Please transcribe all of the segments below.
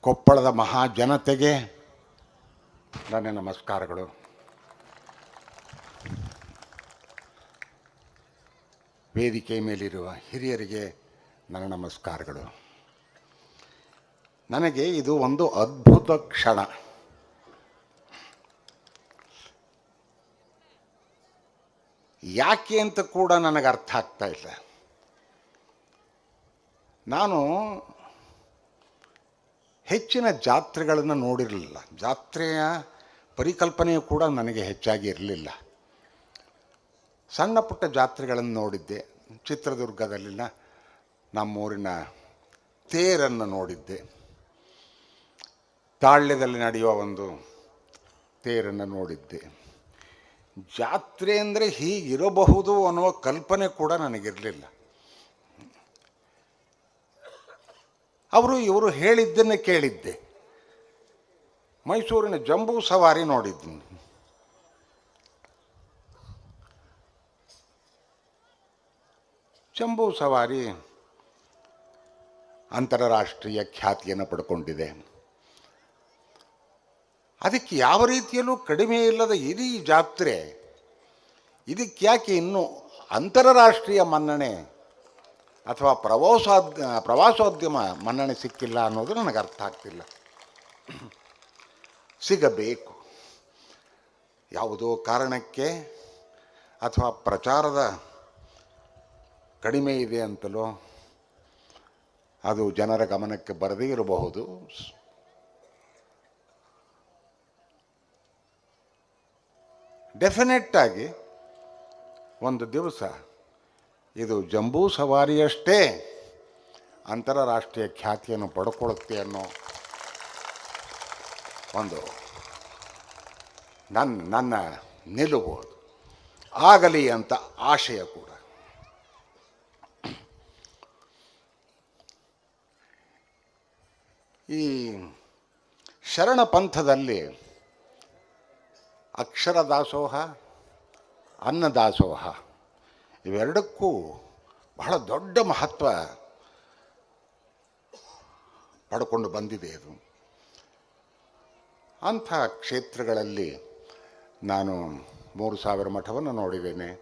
ಕೊಪ್ಪಳದ ಮಹಾ ಜನತೆಗೆ ನನ್ನ ನಮಸ್ಕಾರಗಳು. ವೇದಿಕೆ ಮೇಲಿರುವ ಹಿರಿಯರಿಗೆ ನನ್ನ ನಮಸ್ಕಾರಗಳು. ನನಗೆ ಇದು ಒಂದು ಅದ್ಭುತ ಕ್ಷಣ. ಯಾಕೆ ಅಂತ ಕೂಡ ನನಗೆ ಅರ್ಥ ಆಗ್ತಾ ಇಲ್ಲ. ನಾನು ಹೆಚ್ಚಿನ ಜಾತ್ರೆಗಳನ್ನು ನೋಡಿರಲಿಲ್ಲ. ಜಾತ್ರೆಯ ಪರಿಕಲ್ಪನೆಯು ಕೂಡ ನನಗೆ ಹೆಚ್ಚಾಗಿ ಇರಲಿಲ್ಲ. ಸಣ್ಣ ಪುಟ್ಟ ಜಾತ್ರೆಗಳನ್ನು ನೋಡಿದ್ದೆ. ಚಿತ್ರದುರ್ಗದಲ್ಲಿನ ನಮ್ಮೂರಿನ ತೇರನ್ನು ನೋಡಿದ್ದೆ. ತಾಳ್ಯದಲ್ಲಿ ನಡೆಯುವ ಒಂದು ತೇರನ್ನು ನೋಡಿದ್ದೆ. ಜಾತ್ರೆ ಅಂದರೆ ಹೀಗಿರಬಹುದು ಅನ್ನುವ ಕಲ್ಪನೆ ಕೂಡ ನನಗಿರಲಿಲ್ಲ. ಅವರು ಇವರು ಹೇಳಿದ್ದನ್ನು ಕೇಳಿದ್ದೆ. ಮೈಸೂರಿನ ಜಂಬೂ ಸವಾರಿ ನೋಡಿದ್ದೀನಿ. ಜಂಬೂ ಸವಾರಿ ಅಂತಾರಾಷ್ಟ್ರೀಯ ಖ್ಯಾತಿಯನ್ನು ಪಡ್ಕೊಂಡಿದೆ. ಅದಕ್ಕೆ ಯಾವ ರೀತಿಯಲ್ಲೂ ಕಡಿಮೆ ಇಲ್ಲದ ಇಡೀ ಜಾತ್ರೆ, ಇದಕ್ಕೆ ಯಾಕೆ ಇನ್ನೂ ಅಂತಾರಾಷ್ಟ್ರೀಯ ಮನ್ನಣೆ ಅಥವಾ ಪ್ರವಾಸೋದ್, ಪ್ರವಾಸೋದ್ಯಮ ಮನ್ನಣೆ ಸಿಕ್ಕಿಲ್ಲ ಅನ್ನೋದು ನನಗೆ ಅರ್ಥ ಆಗ್ತಿಲ್ಲ. ಸಿಗಬೇಕು. ಯಾವುದೋ ಕಾರಣಕ್ಕೆ ಅಥವಾ ಪ್ರಚಾರದ ಕಡಿಮೆ ಇದೆ ಅಂತಲೋ ಅದು ಜನರ ಗಮನಕ್ಕೆ ಬರದೇ ಇರಬಹುದು. ಡೆಫಿನೆಟ್ ಆಗಿ ಒಂದು ದಿವಸ ಇದು ಜಂಬೂ ಸವಾರಿಯಷ್ಟೇ ಅಂತಾರಾಷ್ಟ್ರೀಯ ಖ್ಯಾತಿಯನ್ನು ಪಡ್ಕೊಳ್ಳುತ್ತೆ ಅನ್ನೋ ಒಂದು ನನ್ನ ನನ್ನ ನಿಲುವು ಆಗಲಿ ಅಂತ ಆಶಯ ಕೂಡ. ಈ ಶರಣ ಪಂಥದಲ್ಲಿ ಅಕ್ಷರ ದಾಸೋಹ ಅನ್ನದಾಸೋಹ ಇವೆರಡಕ್ಕೂ ಬಹಳ ದೊಡ್ಡ ಮಹತ್ವ ಪಡ್ಕೊಂಡು ಬಂದಿದೆ ಅದು. ಅಂಥ ಕ್ಷೇತ್ರಗಳಲ್ಲಿ ನಾನು ಮೂರು ಸಾವಿರ ಮಠವನ್ನು ನೋಡಿದ್ದೇನೆ.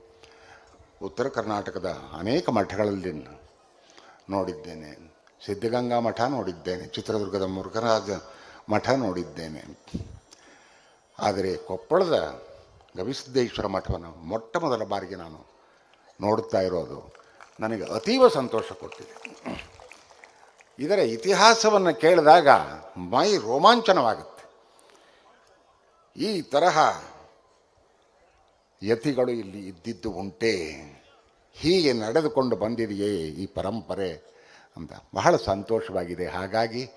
ಉತ್ತರ ಕರ್ನಾಟಕದ ಅನೇಕ ಮಠಗಳಲ್ಲಿ ನೋಡಿದ್ದೇನೆ. ಸಿದ್ಧಗಂಗಾ ಮಠ ನೋಡಿದ್ದೇನೆ. ಚಿತ್ರದುರ್ಗದ ಮುರುಘರಾಜ ಮಠ ನೋಡಿದ್ದೇನೆ. ಆದರೆ ಕೊಪ್ಪಳದ ಗವಿಸಿದ್ದೇಶ್ವರ ಮಠವನ್ನು ಮೊಟ್ಟ ಮೊದಲ ಬಾರಿಗೆ ನಾನು ನೋಡುತ್ತಾ ಇರೋದು ನನಗೆ ಅತೀವ ಸಂತೋಷ ಕೊಟ್ಟಿದೆ ಇದರ ಇತಿಹಾಸವನ್ನು ಕೇಳಿದಾಗ ಮೈ ರೋಮಾಂಚನವಾಗುತ್ತೆ. ಈ ತರಹ ಯತಿಗಳು ಇಲ್ಲಿ ಇದ್ದಿದ್ದು ಉಂಟೆ, ಹೀಗೆ ನಡೆದುಕೊಂಡು ಬಂದಿದೆಯೇ ಈ ಪರಂಪರೆ ಅಂತ ಬಹಳ ಸಂತೋಷವಾಗಿದೆ. ಹಾಗಾಗಿ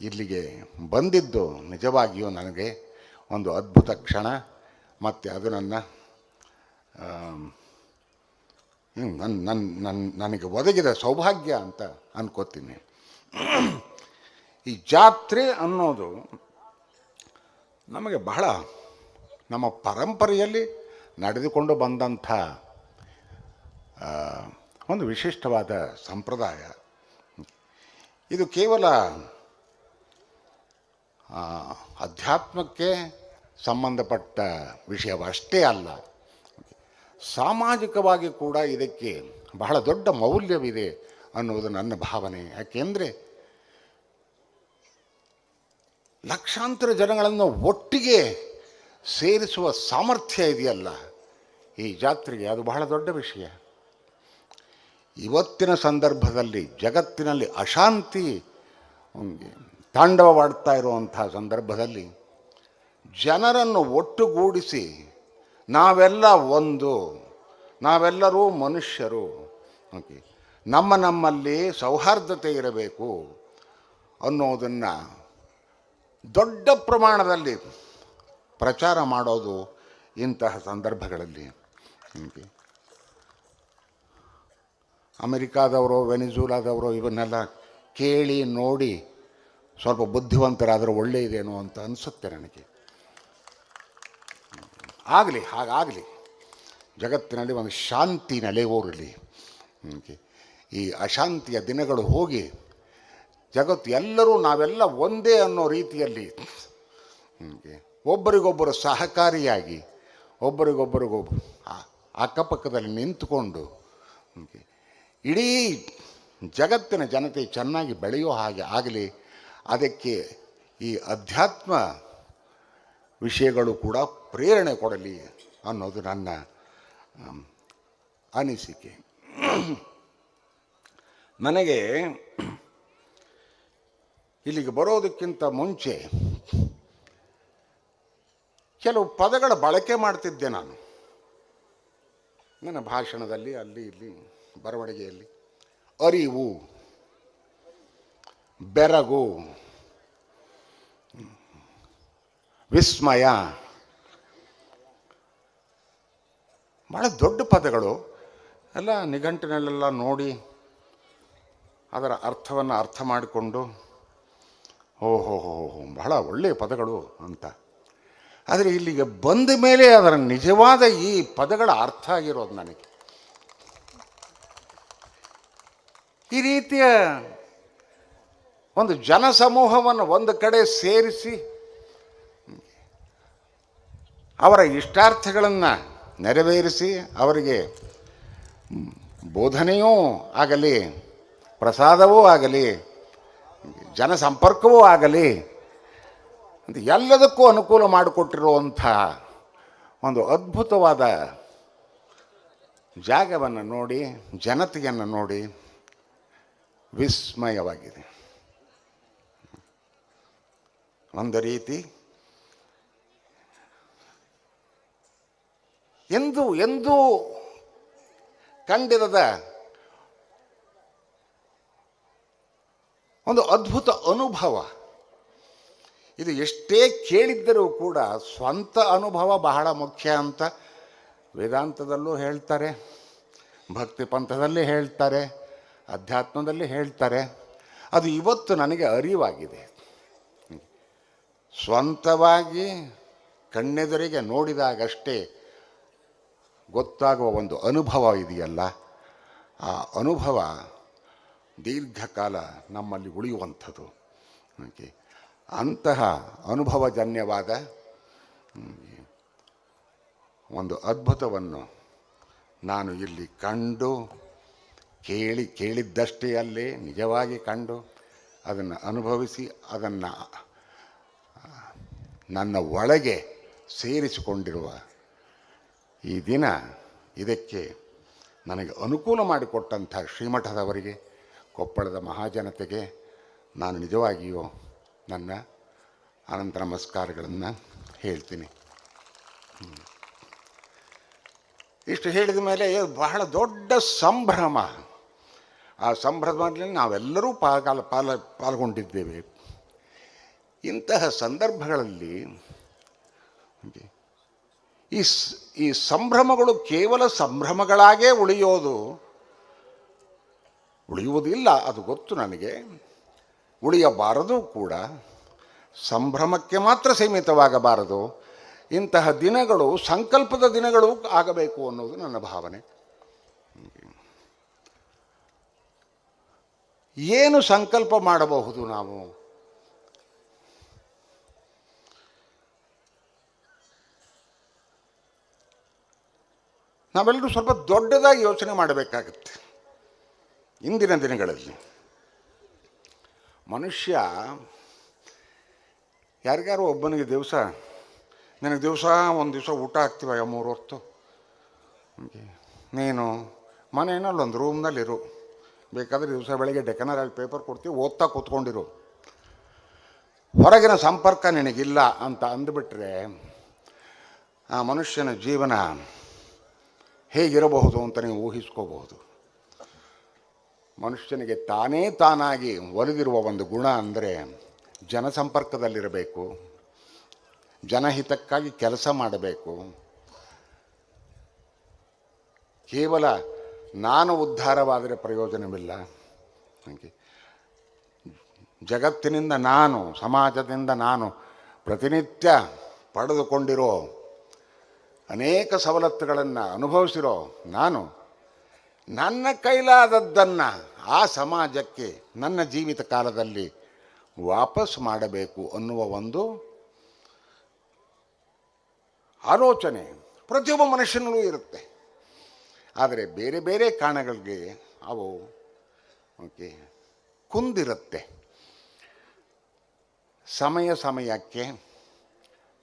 ಇಲ್ಲಿಗೆ ಬಂದಿದ್ದು ನಿಜವಾಗಿಯೂ ನನಗೆ ಒಂದು ಅದ್ಭುತ ಕ್ಷಣ. ಮತ್ತು ಅದು ನನ್ನ ನನ್ನ ನನ್ನ ನನ್ನ ನನಗೆ ಒದಗಿದ ಸೌಭಾಗ್ಯ ಅಂತ ಅನ್ಕೋತೀನಿ. ಈ ಜಾತ್ರೆ ಅನ್ನೋದು ನಮಗೆ ಬಹಳ ನಮ್ಮ ಪರಂಪರೆಯಲ್ಲಿ ನಡೆದುಕೊಂಡು ಬಂದಂಥ ಒಂದು ವಿಶಿಷ್ಟವಾದ ಸಂಪ್ರದಾಯ. ಇದು ಕೇವಲ ಅಧ್ಯಾತ್ಮಕ್ಕೆ ಸಂಬಂಧಪಟ್ಟ ವಿಷಯವಷ್ಟೇ ಅಲ್ಲ. ಸಾಮಾಜಿಕವಾಗಿ ಕೂಡ ಇದಕ್ಕೆ ಬಹಳ ದೊಡ್ಡ ಮೌಲ್ಯವಿದೆ ಅನ್ನುವುದು ನನ್ನ ಭಾವನೆ. ಯಾಕೆಂದರೆ ಲಕ್ಷಾಂತರ ಜನಗಳನ್ನು ಒಟ್ಟಿಗೆ ಸೇರಿಸುವ ಸಾಮರ್ಥ್ಯ ಇದೆಯಲ್ಲ ಈ ಜಾತ್ರೆಗೆ. ಅದು ಬಹಳ ದೊಡ್ಡ ವಿಷಯ. ಇವತ್ತಿನ ಸಂದರ್ಭದಲ್ಲಿ ಜಗತ್ತಿನಲ್ಲಿ ಅಶಾಂತಿ ತಾಂಡವವಾಡ್ತಾ ಇರುವಂಥ ಸಂದರ್ಭದಲ್ಲಿ ಜನರನ್ನು ಒಟ್ಟುಗೂಡಿಸಿ ನಾವೆಲ್ಲ ಒಂದು, ನಾವೆಲ್ಲರೂ ಮನುಷ್ಯರು. ಓಕೆ ನಮ್ಮ ನಮ್ಮಲ್ಲಿ ಸೌಹಾರ್ದತೆ ಇರಬೇಕು ಅನ್ನೋದನ್ನು ದೊಡ್ಡ ಪ್ರಮಾಣದಲ್ಲಿ ಪ್ರಚಾರ ಮಾಡೋದು ಇಂತಹ ಸಂದರ್ಭಗಳಲ್ಲಿ. ಓಕೆ ಅಮೆರಿಕಾದವರು, ವೆನಿಜೂಲಾದವರು, ಇವನ್ನೆಲ್ಲ ಕೇಳಿ ನೋಡಿ ಸ್ವಲ್ಪ ಬುದ್ಧಿವಂತರಾದರೂ ಒಳ್ಳೆಯದೇನೋ ಅಂತ ಅನಿಸುತ್ತೆ ನನಗೆ. ಆಗಲಿ, ಹಾಗಾಗಲಿ. ಜಗತ್ತಿನಲ್ಲಿ ಒಂದು ಶಾಂತಿ ನೆಲೆಯೂರಲಿ ಈ ಅಶಾಂತಿಯ ದಿನಗಳು ಹೋಗಿ ಜಗತ್ತು ಎಲ್ಲರೂ ನಾವೆಲ್ಲ ಒಂದೇ ಅನ್ನೋ ರೀತಿಯಲ್ಲಿ ಒಬ್ಬರಿಗೊಬ್ಬರು ಸಹಕಾರಿಯಾಗಿ ಒಬ್ಬರಿಗೊಬ್ಬರಿಗೊಬ್ಬರು ಅಕ್ಕಪಕ್ಕದಲ್ಲಿ ನಿಂತುಕೊಂಡು ಇಡೀ ಜಗತ್ತಿನ ಜನತೆ ಚೆನ್ನಾಗಿ ಬೆಳೆಯೋ ಹಾಗೆ ಆಗಲಿ. ಅದಕ್ಕೆ ಈ ಅಧ್ಯಾತ್ಮ ವಿಷಯಗಳು ಕೂಡ ಪ್ರೇರಣೆ ಕೊಡಲಿ ಅನ್ನೋದು ನನ್ನ ಅನಿಸಿಕೆ. ನನಗೆ ಇಲ್ಲಿಗೆ ಬರೋದಕ್ಕಿಂತ ಮುಂಚೆ ಕೆಲವು ಪದಗಳ ಬಳಕೆ ಮಾಡ್ತಿದ್ದೆ ನಾನು. ನನ್ನ ಭಾಷಣದಲ್ಲಿ, ಅಲ್ಲಿ, ಇಲ್ಲಿ, ಬರವಣಿಗೆಯಲ್ಲಿ. ಅರಿವು, ಬೆರಗು ವಿಸ್ಮಯ. ಭಾಳ ದೊಡ್ಡ ಪದಗಳು. ಎಲ್ಲ ನಿಘಂಟಿನಲ್ಲೆಲ್ಲ ನೋಡಿ ಅದರ ಅರ್ಥವನ್ನು ಅರ್ಥ ಮಾಡಿಕೊಂಡು ಓಹೋ ಹೋ ಹೋ ಬಹಳ ಒಳ್ಳೆಯ ಪದಗಳು ಅಂತ. ಆದರೆ ಇಲ್ಲಿಗೆ ಬಂದ ಮೇಲೆ ಅದರ ನಿಜವಾದ ಈ ಪದಗಳ ಅರ್ಥ ಆಗಿರೋದು ನನಗೆ. ಈ ರೀತಿಯ ಒಂದು ಜನಸಮೂಹವನ್ನು ಒಂದು ಕಡೆ ಸೇರಿಸಿ ಅವರ ಇಷ್ಟಾರ್ಥಗಳನ್ನು ನೆರವೇರಿಸಿ ಅವರಿಗೆ ಬೋಧನೆಯೂ ಆಗಲಿ, ಪ್ರಸಾದವೂ ಆಗಲಿ, ಜನಸಂಪರ್ಕವೂ ಆಗಲಿ, ಅಂತ ಎಲ್ಲದಕ್ಕೂ ಅನುಕೂಲ ಮಾಡಿಕೊಟ್ಟಿರುವಂಥ ಒಂದು ಅದ್ಭುತವಾದ ಜಾಗವನ್ನು ನೋಡಿ, ಜನತೆಯನ್ನು ನೋಡಿ ವಿಸ್ಮಯವಾಗಿದೆ. ಒಂದು ರೀತಿ ಎಂದು, ಎಂದೂ ಕಂಡಿರದ ಒಂದು ಅದ್ಭುತ ಅನುಭವ. ಇದು ಎಷ್ಟೇ ಕೇಳಿದ್ದರೂ ಕೂಡ ಸ್ವಂತ ಅನುಭವ ಬಹಳ ಮುಖ್ಯ ಅಂತ ವೇದಾಂತದಲ್ಲೂ ಹೇಳ್ತಾರೆ, ಭಕ್ತಿ ಪಂಥದಲ್ಲಿ ಹೇಳ್ತಾರೆ, ಅಧ್ಯಾತ್ಮದಲ್ಲಿ ಹೇಳ್ತಾರೆ. ಅದು ಇವತ್ತು ನನಗೆ ಅರಿವಾಗಿದೆ. ಸ್ವಂತವಾಗಿ ಕಣ್ಣೆದುರಿಗೆ ನೋಡಿದಾಗಷ್ಟೇ ಗೊತ್ತಾಗುವ ಒಂದು ಅನುಭವ ಇದೆಯಲ್ಲ, ಆ ಅನುಭವ ದೀರ್ಘಕಾಲ ನಮ್ಮಲ್ಲಿ ಉಳಿಯುವಂಥದ್ದು. ಓಕೆ. ಅಂತಹ ಅನುಭವಜನ್ಯವಾದ ಒಂದು ಅದ್ಭುತವನ್ನು ನಾನು ಇಲ್ಲಿ ಕಂಡು, ಕೇಳಿ, ಕೇಳಿದ್ದಷ್ಟೇ ಅಲ್ಲೇ, ನಿಜವಾಗಿ ಕಂಡು, ಅದನ್ನು ಅನುಭವಿಸಿ, ಅದನ್ನು ನನ್ನ ಒಳಗೆ ಸೇರಿಸಿಕೊಂಡಿರುವ ಈ ದಿನ ಇದಕ್ಕೆ ನನಗೆ ಅನುಕೂಲ ಮಾಡಿಕೊಟ್ಟಂಥ ಶ್ರೀಮಠದವರಿಗೆ, ಕೊಪ್ಪಳದ ಮಹಾಜನತೆಗೆ ನಾನು ನಿಜವಾಗಿಯೂ ನನ್ನ ಅನಂತ ನಮಸ್ಕಾರಗಳನ್ನು ಹೇಳ್ತೀನಿ. ಇಷ್ಟು ಹೇಳಿದ ಮೇಲೆ ಬಹಳ ದೊಡ್ಡ ಸಂಭ್ರಮ. ಆ ಸಂಭ್ರಮದಲ್ಲಿ ನಾವೆಲ್ಲರೂ ಪಾಲ್ಗಾಲ, ಪಾಲ, ಪಾಲ್ಗೊಂಡಿದ್ದೇವೆ. ಇಂತಹ ಸಂದರ್ಭಗಳಲ್ಲಿ ಈ ಈ ಸಂಭ್ರಮಗಳು ಕೇವಲ ಸಂಭ್ರಮಗಳಾಗೇ ಉಳಿಯೋದು, ಉಳಿಯುವುದಿಲ್ಲ, ಅದು ಗೊತ್ತು ನನಗೆ. ಉಳಿಯಬಾರದು ಕೂಡ. ಸಂಭ್ರಮಕ್ಕೆ ಮಾತ್ರ ಸೀಮಿತವಾಗಬಾರದು. ಇಂತಹ ದಿನಗಳು, ಸಂಕಲ್ಪದ ದಿನಗಳು ಆಗಬೇಕು ಅನ್ನೋದು ನನ್ನ ಭಾವನೆ. ಏನು ಸಂಕಲ್ಪ ಮಾಡಬಹುದು ನಾವು? ನಾವೆಲ್ಲರೂ ಸ್ವಲ್ಪ ದೊಡ್ಡದಾಗಿ ಯೋಚನೆ ಮಾಡಬೇಕಾಗತ್ತೆ. ಇಂದಿನ ದಿನಗಳಲ್ಲಿ ಮನುಷ್ಯ ಯಾರಿಗಾರು ಒಬ್ಬನಿಗೆ ದಿವಸ, ನಿನಗೆ ದಿವಸ, ಒಂದು ದಿವಸ ಊಟ ಹಾಕ್ತೀವ ಮೂರು ಹೊತ್ತು? ನೀನು ಮನೆಯಲ್ಲಿ ಒಂದು ರೂಮ್ನಲ್ಲಿರು. ಬೇಕಾದರೆ ದಿವಸ ಬೆಳಗ್ಗೆ ಡೆಕನರಲ್ಲಿ ಪೇಪರ್ ಕೊಡ್ತೀವಿ, ಓದ್ತಾ ಕೂತ್ಕೊಂಡಿರು. ಹೊರಗಿನ ಸಂಪರ್ಕ ನಿನಗಿಲ್ಲ ಅಂತ ಅಂದುಬಿಟ್ರೆ ಆ ಮನುಷ್ಯನ ಜೀವನ ಹೇಗಿರಬಹುದು ಅಂತ ನೀವು ಊಹಿಸ್ಕೋಬಹುದು. ಮನುಷ್ಯನಿಗೆ ತಾನೇ ತಾನಾಗಿ ಒಲಿದಿರುವ ಒಂದು ಗುಣ ಅಂದರೆ ಜನಸಂಪರ್ಕದಲ್ಲಿರಬೇಕು, ಜನಹಿತಕ್ಕಾಗಿ ಕೆಲಸ ಮಾಡಬೇಕು. ಕೇವಲ ನಾನು ಉದ್ಧಾರವಾದರೆ ಪ್ರಯೋಜನವಿಲ್ಲ. ಜಗತ್ತಿನಿಂದ ನಾನು, ಸಮಾಜದಿಂದ ನಾನು ಪ್ರತಿನಿತ್ಯ ಪಡೆದುಕೊಂಡಿರೋ ಅನೇಕ ಸವಲತ್ತುಗಳನ್ನು ಅನುಭವಿಸಿರೋ ನಾನು, ನನ್ನ ಕೈಲಾದದ್ದನ್ನು ಆ ಸಮಾಜಕ್ಕೆ, ನನ್ನ ಜೀವಿತ ಕಾಲದಲ್ಲಿ ವಾಪಸ್ ಮಾಡಬೇಕು ಅನ್ನುವ ಒಂದು ಆಲೋಚನೆ ಪ್ರತಿಯೊಬ್ಬ ಮನುಷ್ಯನಲ್ಲೂ ಇರುತ್ತೆ. ಆದರೆ ಬೇರೆ ಬೇರೆ ಕಾರಣಗಳಿಗೆ ಅವು, ಓಕೆ, ಕುಂದಿರುತ್ತೆ. ಸಮಯ ಸಮಯಕ್ಕೆ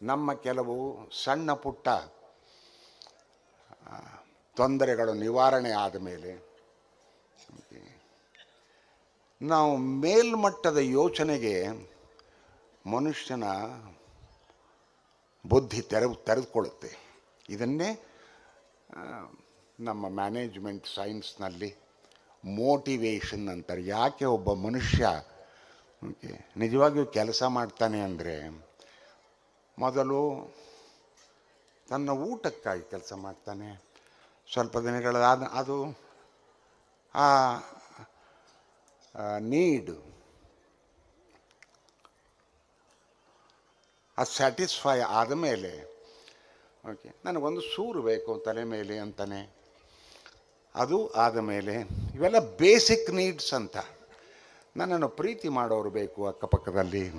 ನಮ್ಮ ಕೆಲವು ಸಣ್ಣ ಪುಟ್ಟ ತೊಂದರೆಗಳು ನಿವಾರಣೆ ಆದ ಮೇಲೆ ನಾವು ಮೇಲ್ಮಟ್ಟದ ಯೋಚನೆಗೆ ಮನುಷ್ಯನ ಬುದ್ಧಿ ತೆರೆ ತೆರೆದುಕೊಳ್ಳುತ್ತೆ. ಇದನ್ನೇ ನಮ್ಮ ಮ್ಯಾನೇಜ್ಮೆಂಟ್ ಸೈನ್ಸ್ನಲ್ಲಿ ಮೋಟಿವೇಶನ್ ಅಂತಾರೆ. ಯಾಕೆ ಒಬ್ಬ ಮನುಷ್ಯ ನಿಜವಾಗಿಯೂ ಕೆಲಸ ಮಾಡ್ತಾನೆ ಅಂದರೆ ಮೊದಲು ತನ್ನ ಊಟಕ್ಕಾಗಿ ಕೆಲಸ ಮಾಡ್ತಾನೆ. ಸ್ವಲ್ಪ ದಿನಗಳಾದ ಅದು ಆ ನೀಡು. ಆ ಸ್ಯಾಟಿಸ್ಫೈ ಆದಮೇಲೆ ಓಕೆ ನನಗೊಂದು ಸೂರು ಬೇಕು ತಲೆ ಮೇಲೆ ಅಂತಾನೆ. ಅದು ಆದ ಮೇಲೆ, ಇವೆಲ್ಲ ಬೇಸಿಕ್ ನೀಡ್ಸ್ ಅಂತ. ನನ್ನನ್ನು ಪ್ರೀತಿ ಮಾಡೋರು ಬೇಕು ಅಕ್ಕಪಕ್ಕದಲ್ಲಿ.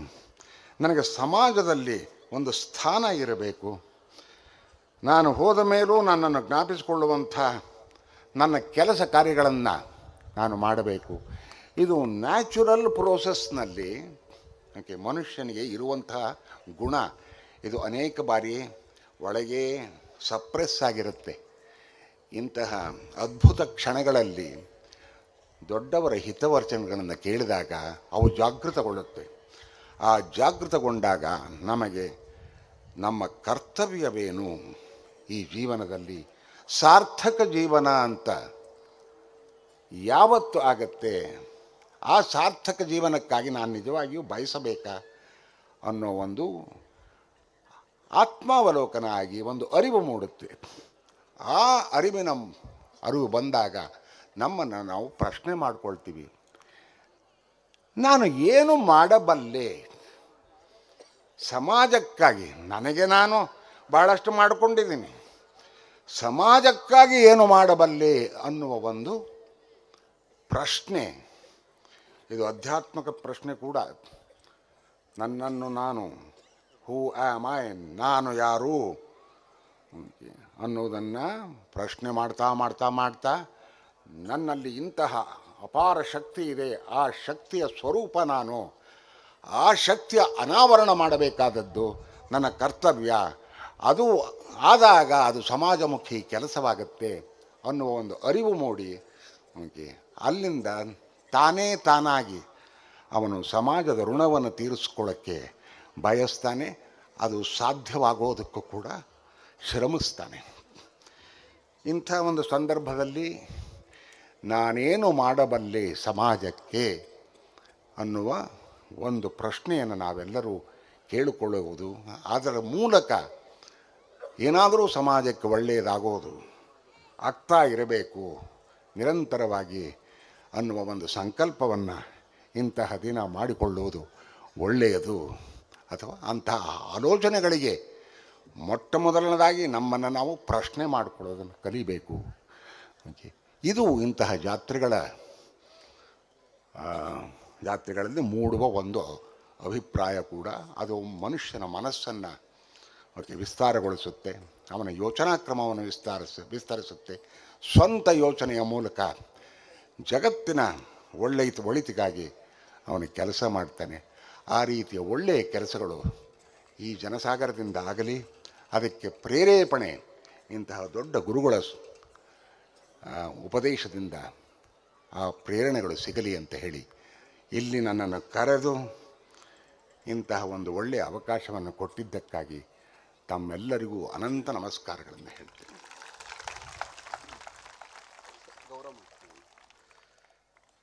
ನನಗೆ ಸಮಾಜದಲ್ಲಿ ಒಂದು ಸ್ಥಾನ ಇರಬೇಕು. ನಾನು ಹೋದ ಮೇಲೂ ನನ್ನನ್ನು ಜ್ಞಾಪಿಸಿಕೊಳ್ಳುವಂಥ ನನ್ನ ಕೆಲಸ ಕಾರ್ಯಗಳನ್ನು ನಾನು ಮಾಡಬೇಕು. ಇದು ನ್ಯಾಚುರಲ್ ಪ್ರೋಸೆಸ್ನಲ್ಲಿ ಓಕೆ, ಮನುಷ್ಯನಿಗೆ ಇರುವಂತಹ ಗುಣ ಇದು ಅನೇಕ ಬಾರಿ ಒಳಗೆ ಸಪ್ರೆಸ್ ಆಗಿರುತ್ತೆ. ಇಂತಹ ಅದ್ಭುತ ಕ್ಷಣಗಳಲ್ಲಿ ದೊಡ್ಡವರ ಹಿತವರ್ಚನೆಗಳನ್ನು ಕೇಳಿದಾಗ ಅವು ಜಾಗೃತಗೊಳ್ಳುತ್ತೆ. ಆ ಜಾಗೃತಗೊಂಡಾಗ ನಮಗೆ ನಮ್ಮ ಕರ್ತವ್ಯವೇನು? ಈ ಜೀವನದಲ್ಲಿ ಸಾರ್ಥಕ ಜೀವನ ಅಂತ ಯಾವತ್ತು ಆಗತ್ತೆ? ಆ ಸಾರ್ಥಕ ಜೀವನಕ್ಕಾಗಿ ನಾನು ನಿಜವಾಗಿಯೂ ಬಯಸಬೇಕಾ? ಅನ್ನೋ ಒಂದು ಆತ್ಮಾವಲೋಕನ ಆಗಿ ಒಂದು ಅರಿವು ಮೂಡುತ್ತೆ. ಆ ಅರಿವಿನ ಅರಿವು ಬಂದಾಗ ನಮ್ಮನ್ನು ನಾವು ಪ್ರಶ್ನೆ ಮಾಡ್ಕೊಳ್ತೀವಿ. ನಾನು ಏನು ಮಾಡಬಲ್ಲೆ? ಸಮಾಜಕ್ಕಾಗಿ ನನಗೆ ನಾನು ಭಾಳಷ್ಟು ಮಾಡಿಕೊಂಡಿದ್ದೀನಿ. ಸಮಾಜಕ್ಕಾಗಿ ಏನು ಮಾಡಬಲ್ಲೆ ಅನ್ನುವ ಒಂದು ಪ್ರಶ್ನೆ. ಇದು ಆಧ್ಯಾತ್ಮಿಕ ಪ್ರಶ್ನೆ ಕೂಡ. ನನ್ನನ್ನು ನಾನು ಹೂ ಆಮ್ ಐ ನಾನು ಯಾರು? ಅನ್ನೋದನ್ನು ಪ್ರಶ್ನೆ ಮಾಡ್ತಾ ಮಾಡ್ತಾ ಮಾಡ್ತಾ ನನ್ನಲ್ಲಿ ಇಂತಹ ಅಪಾರ ಶಕ್ತಿ ಇದೆ. ಆ ಶಕ್ತಿಯ ಸ್ವರೂಪ ನಾನು. ಆ ಶಕ್ತಿಯ ಅನಾವರಣ ಮಾಡಬೇಕಾದದ್ದು ನನ್ನ ಕರ್ತವ್ಯ. ಅದು ಆದಾಗ ಅದು ಸಮಾಜಮುಖಿ ಕೆಲಸವಾಗುತ್ತೆ ಅನ್ನುವ ಒಂದು ಅರಿವು ಮೂಡಿ ಓಕೆ ಅಲ್ಲಿಂದ ತಾನೇ ತಾನಾಗಿ ಅವನು ಸಮಾಜದ ಋಣವನ್ನು ತೀರಿಸ್ಕೊಳ್ಳೋಕ್ಕೆ ಬಯಸ್ತಾನೆ, ಅದು ಸಾಧ್ಯವಾಗೋದಕ್ಕೂ ಕೂಡ ಶ್ರಮಿಸ್ತಾನೆ. ಇಂಥ ಒಂದು ಸಂದರ್ಭದಲ್ಲಿ ನಾನೇನು ಮಾಡಬಲ್ಲೆ ಸಮಾಜಕ್ಕೆ ಅನ್ನುವ ಒಂದು ಪ್ರಶ್ನೆಯನ್ನು ನಾವೆಲ್ಲರೂ ಕೇಳಿಕೊಳ್ಳುವುದು. ಅದರ ಮೂಲಕ ಏನಾದರೂ ಸಮಾಜಕ್ಕೆ ಒಳ್ಳೆಯದಾಗೋದು, ಆಗ್ತಾ ಇರಬೇಕು, ನಿರಂತರವಾಗಿ ಅನ್ನುವ ಒಂದು ಸಂಕಲ್ಪವನ್ನು ಇಂತಹ ದಿನ ಮಾಡಿಕೊಳ್ಳುವುದು ಒಳ್ಳೆಯದು ಅಥವಾ ಅಂತಹ ಆಲೋಚನೆಗಳಿಗೆ ಮೊಟ್ಟ ಮೊದಲನೇದಾಗಿ ನಮ್ಮನ್ನು ನಾವು ಪ್ರಶ್ನೆ ಮಾಡಿಕೊಳ್ಳೋದನ್ನು ಕಲಿಬೇಕು. ಇದು ಇಂತಹ ಜಾತ್ರೆಗಳ ಜಾತ್ರೆಗಳಲ್ಲಿ ಮೂಡುವ ಒಂದು ಅಭಿಪ್ರಾಯ ಕೂಡ. ಅದು ಮನುಷ್ಯನ ಮನಸ್ಸನ್ನು ಓಕೆ ವಿಸ್ತಾರಗೊಳಿಸುತ್ತೆ, ಅವನ ಯೋಚನಾ ಕ್ರಮವನ್ನು ವಿಸ್ತಾರಿಸ, ವಿಸ್ತರಿಸುತ್ತೆ. ಸ್ವಂತ ಯೋಚನೆಯ ಮೂಲಕ ಜಗತ್ತಿನ ಒಳ್ಳೆಯ ಒಳಿತಿಗಾಗಿ ಅವನು ಕೆಲಸ ಮಾಡ್ತಾನೆ. ಆ ರೀತಿಯ ಒಳ್ಳೆಯ ಕೆಲಸಗಳು ಈ ಜನಸಾಗರದಿಂದ ಆಗಲಿ, ಅದಕ್ಕೆ ಪ್ರೇರೇಪಣೆ ಇಂತಹ ದೊಡ್ಡ ಗುರುಗಳ ಉಪದೇಶದಿಂದ ಆ ಪ್ರೇರಣೆಗಳು ಸಿಗಲಿ ಅಂತ ಹೇಳಿ ಇಲ್ಲಿ ನನ್ನನ್ನು ಕರೆದು ಇಂತಹ ಒಂದು ಒಳ್ಳೆಯ ಅವಕಾಶವನ್ನು ಕೊಟ್ಟಿದ್ದಕ್ಕಾಗಿ ತಮ್ಮೆಲ್ಲರಿಗೂ ಅನಂತ ನಮಸ್ಕಾರಗಳನ್ನು ಹೇಳ್ತೇನೆ.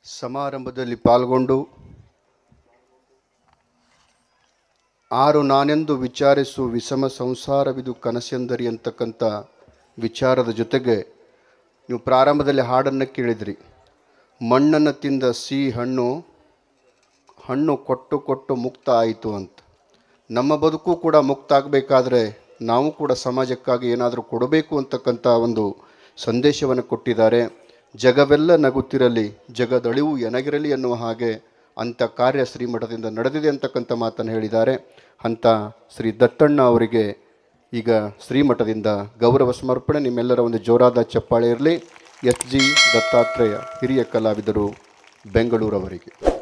ಸಮಾರಂಭದಲ್ಲಿ ಪಾಲ್ಗೊಂಡು ಆರು ನಾನೆಂದು ವಿಚಾರಿಸು ವಿಷಮ ಸಂಸಾರವಿದು ಕನಸೆಂದರಿ ಅಂತಕ್ಕಂಥ ವಿಚಾರದ ಜೊತೆಗೆ ನೀವು ಪ್ರಾರಂಭದಲ್ಲಿ ಹಾಡನ್ನು ಕೇಳಿದ್ರಿ. ಮಣ್ಣನ್ನು ತಿಂದ ಸಿಹಿ ಹಣ್ಣು ಹಣ್ಣು ಕೊಟ್ಟು ಕೊಟ್ಟು ಮುಕ್ತ ಆಯಿತು ಅಂತ. ನಮ್ಮ ಬದುಕು ಕೂಡ ಮುಕ್ತ ಆಗಬೇಕಾದ್ರೆ ನಾವು ಕೂಡ ಸಮಾಜಕ್ಕಾಗಿ ಏನಾದರೂ ಕೊಡಬೇಕು ಅಂತಕ್ಕಂಥ ಒಂದು ಸಂದೇಶವನ್ನು ಕೊಟ್ಟಿದ್ದಾರೆ. ಜಗವೆಲ್ಲ ನಗುತ್ತಿರಲಿ, ಜಗದಳಿವು ಎನಗಿರಲಿ ಎನ್ನುವ ಹಾಗೆ ಅಂಥ ಕಾರ್ಯ ಶ್ರೀಮಠದಿಂದ ನಡೆದಿದೆ ಅಂತಕ್ಕಂಥ ಮಾತನ್ನು ಹೇಳಿದ್ದಾರೆ. ಅಂಥ ಶ್ರೀ ದತ್ತಣ್ಣ ಅವರಿಗೆ ಈಗ ಶ್ರೀಮಠದಿಂದ ಗೌರವ ಸಮರ್ಪಣೆ. ನಿಮ್ಮೆಲ್ಲರ ಒಂದು ಜೋರಾದ ಚಪ್ಪಾಳೆ ಇರಲಿ. ಎಸ್ ಜಿ ದತ್ತಾತ್ರೇಯ, ಹಿರಿಯ ಕಲಾವಿದರು, ಬೆಂಗಳೂರವರಿಗೆ.